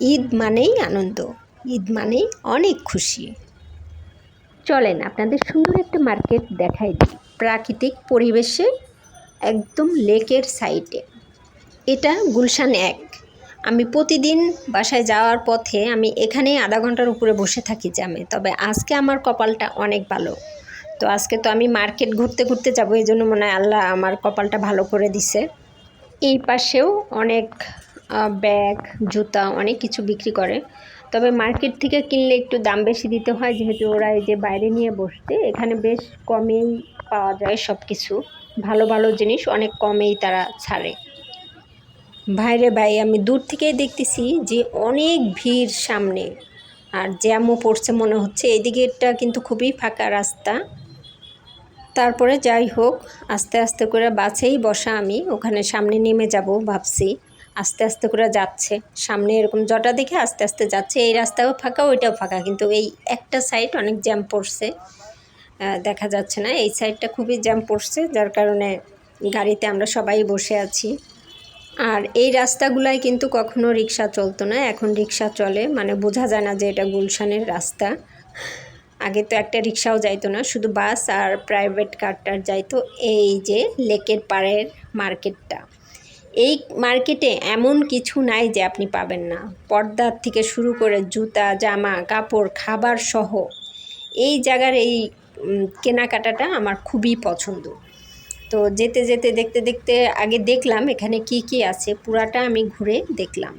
ঈদ মানেই আনন্দ, ঈদ মানেই অনেক খুশি। চলেন আপনাদের সুন্দর একটা মার্কেট দেখাই দিই। প্রাকৃতিক পরিবেশে একদম লেকের সাইডে। এটা গুলশান এক। আমি প্রতিদিন বাসায় যাওয়ার পথে আমি এখানেই আধা ঘণ্টার উপরে বসে থাকি জ্যামে, তবে আজকে আমার কপালটা অনেক ভালো। তো আজকে তো আমি মার্কেট ঘুরতে ঘুরতে যাব, এই জন্য মনে হয় আল্লাহ আমার কপালটা ভালো করে দিছে। এই পাশেও অনেক ব্যাগ, জুতা অনেক কিছু বিক্রি করে। তবে মার্কেট থেকে কিনলে একটু দাম বেশি দিতে হয়, যেহেতু ওরা এই যে বাইরে নিয়ে বসতে এখানে বেশ কমেই পাওয়া যায় সব কিছু ভালো ভালো জিনিস অনেক কমেই তারা ছাড়ে। ভাইরে ভাই, আমি দূর থেকেই দেখতেছি যে অনেক ভিড় সামনে। আর জ্যামও পড়ছে মনে হচ্ছে এদিকেরটা কিন্তু খুবই ফাঁকা রাস্তা। তারপরে যাই হোক, আস্তে আস্তে করে বাসেই বসা আমি, ওখানে সামনে নেমে যাব ভাবছি। আস্তে আস্তে করে যাচ্ছে। সামনে এরকম জটা দেখে আস্তে আস্তে যাচ্ছে। এই রাস্তাও ফাঁকা, ওইটাও ফাঁকা। কিন্তু এই একটা সাইড অনেক জ্যাম পড়ছে। দেখা যাচ্ছে না। এই সাইডটা খুবই জ্যাম পড়ছে, যার কারণে গাড়িতে আমরা সবাই বসে আছি। আর এই রাস্তাগুলায় কিন্তু কখনো রিক্সা চলতো না। এখন রিক্সা চলে। মানে বোঝা যায় না যে এটা গুলশানের রাস্তা। আগে তো একটা রিক্সাও যাইতো না। শুধু বাস আর প্রাইভেট কারটার যাইতো। এই যে লেকের পাড়ের মার্কেটটা এই মার্কেটে এমন কিছু নাই যে আপনি পাবেন না। পর্দার থেকে শুরু করে জুতা, জামা, কাপড়, খাবার সহ এই জায়গার এই কেনাকাটাটা আমার খুবই পছন্দ। তো যেতে যেতে, দেখতে দেখতে আগে দেখলাম এখানে কি কি আছে, পুরাটা আমি ঘুরে দেখলাম।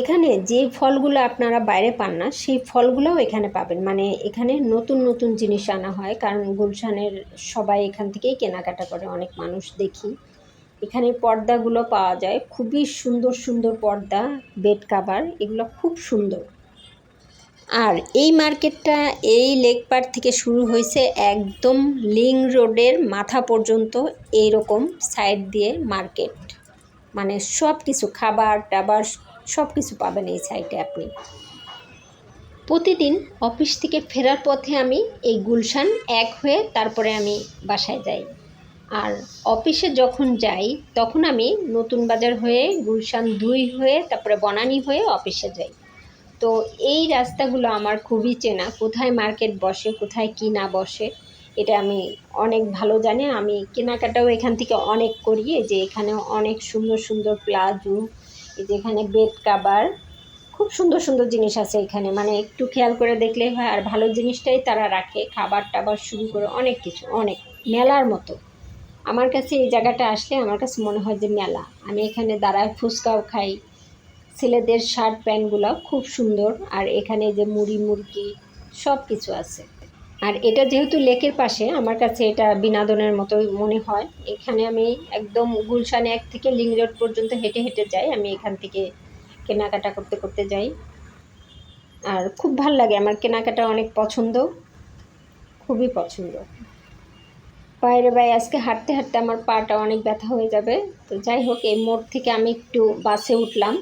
এখানে যে ফলগুলো আপনারা বাইরে পান না, সেই ফলগুলোও এখানে পাবেন। মানে এখানে নতুন নতুন জিনিস আনা হয়, কারণ গুলশানের সবাই এখান থেকেই কেনাকাটা করে, অনেক মানুষ দেখি। এখানে পর্দাগুলো পাওয়া যায়। খুবই সুন্দর সুন্দর পর্দা বেড কাভার এগুলো খুব সুন্দর। আর এই মার্কেটটা এই লেক পার্ক থেকে শুরু হয়েছে একদম লিং রোডের মাথা পর্যন্ত এইরকম সাইড দিয়ে মার্কেট মানে সব কিছু খাবার টাবার সব কিছু পাবেন এই সাইডে আপনি। প্রতিদিন অফিস থেকে ফেরার পথে আমি এই গুলশান এক হয়ে তারপরে আমি বাসায় যাই। আর অফিসে যখন যাই, তখন আমি নতুন বাজার হয়ে, গুলশান দুই হয়ে, তারপরে বনানী হয়ে অফিসে যাই। তো এই রাস্তাগুলো আমার খুবই চেনা। কোথায় মার্কেট বসে, কোথায় কি না বসে, এটা আমি অনেক ভালো জানি। আমি কেনাকাটাও এখান থেকে অনেক করি। যে এখানে অনেক সুন্দর সুন্দর প্লাজো, এই যে এখানে বেড কাভার, খুব সুন্দর সুন্দর জিনিস আছে এখানে। মানে একটু খেয়াল করে দেখলেই হয়। আর ভালো জিনিসটাই তারা রাখে। খাবার টাবার শুরু করে অনেক কিছু, অনেক, মেলার মতো। আমার কাছে এই জায়গাটা আসলে আমার কাছে মনে হয় যে মেলা। আমি এখানে দাঁড়ায় ফুচকাও খাই। ছেলেদের শার্ট প্যান্টগুলো খুব সুন্দর। আর এখানে যে মুড়ি মুরগি সব কিছু আছে। আর এটা যেহেতু লেকের পাশে, আমার কাছে এটা বিনোদনের মতোই মনে হয়। এখানে আমি একদম গুলশানে এক থেকে লিং রোড পর্যন্ত হেঁটে হেঁটে যাই। আমি এখান থেকে কেনাকাটা করতে করতে যাই। আর খুব ভালো লাগে। আমার কেনাকাটা অনেক পছন্দ। খুবই পছন্দ। বাইরে বাইরে আজকে হাঁটতে হাঁটতে আমার পাটা অনেক ব্যথা হয়ে যাবে। তো যাই হোক, এই মোড় থেকে আমি একটু বাসে উঠলাম।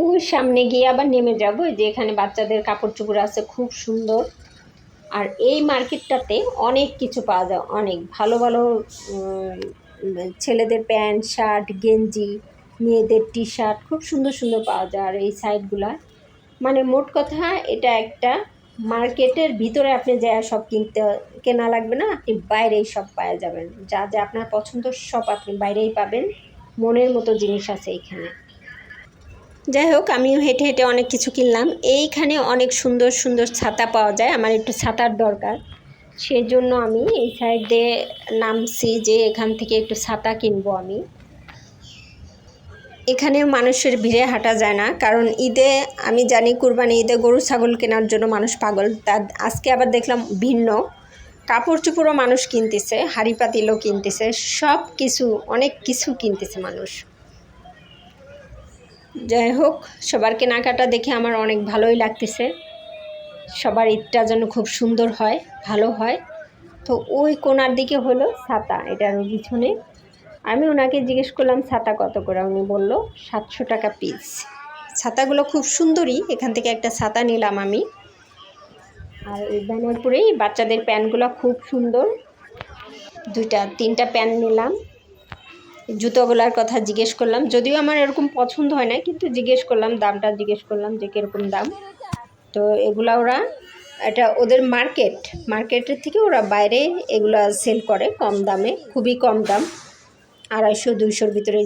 ওই সামনে গিয়ে আবার নেমে যাব। যে এখানে বাচ্চাদের কাপড় চোপড় আছে, খুব সুন্দর। আর এই মার্কেটটাতে অনেক কিছু পাওয়া যায়, অনেক। ভালো ভালো ছেলেদের প্যান্ট, শার্ট, গেঞ্জি, মেয়েদের টি শার্ট খুব সুন্দর সুন্দর পাওয়া যায়। আর এই সাইডগুলা মানে মোট কথা এটা একটা মার্কেটের ভিতরে আপনি যা সব কিনতে, কেনা লাগবে না, আপনি বাইরেই সব পাওয়া যাবেন। যা যা আপনার পছন্দ সব আপনি বাইরেই পাবেন। মনের মতো জিনিস আছে এখানে যাই হোক, আমিও হেঁটে হেঁটে অনেক কিছু কিনলাম। এইখানে অনেক সুন্দর সুন্দর ছাতা পাওয়া যায়। আমার একটু ছাতার দরকার। সেই জন্য আমি এই সাইড নামছি যে এখান থেকে একটু ছাতা কিনবো আমি। এখানে মানুষের ভিড়ে হাঁটা যায় না। কারণ ঈদে, আমি জানি কুরবানি ঈদে গরু, ছাগল কেনার জন্য মানুষ পাগল। তা আজকে আবার দেখলাম ভিন্ন। কাপড় চোপড়ও মানুষ কিনতেছে হাড়ি পাতিলও কিনতেছে, সব কিছু, অনেক কিছু কিনতেছে মানুষ। যাই হোক, সবার কেনাকাটা দেখে আমার অনেক ভালোই লাগতেছে। সবার ঈদটা যেন খুব সুন্দর হয়, ভালো হয়। তো ওই কোনার দিকে হলো ছাতা এটার পিছনে। আমি ওনাকে জিজ্ঞেস করলাম ছাতা কত করে? উনি বলল সাতশো টাকা পিস ছাতাগুলো খুব সুন্দরই। এখান থেকে একটা ছাতা নিলাম আমি। আর এই ব্যানারপুরেই বাচ্চাদের প্যান্টগুলো খুব সুন্দর। দুইটা তিনটা প্যান্ট নিলাম। জুতোগুলার কথা জিজ্ঞেস করলাম। যদিও আমার এরকম পছন্দ হয় না কিন্তু জিজ্ঞেস করলাম দামটা জিজ্ঞেস করলাম যে কীরকম দাম। তো এগুলা ওরা এটা ওদের মার্কেট। মার্কেটের থেকে ওরা বাইরে এগুলা সেল করে কম দামে খুবই কম দাম। আড়াইশো দুইশোর ভিতরে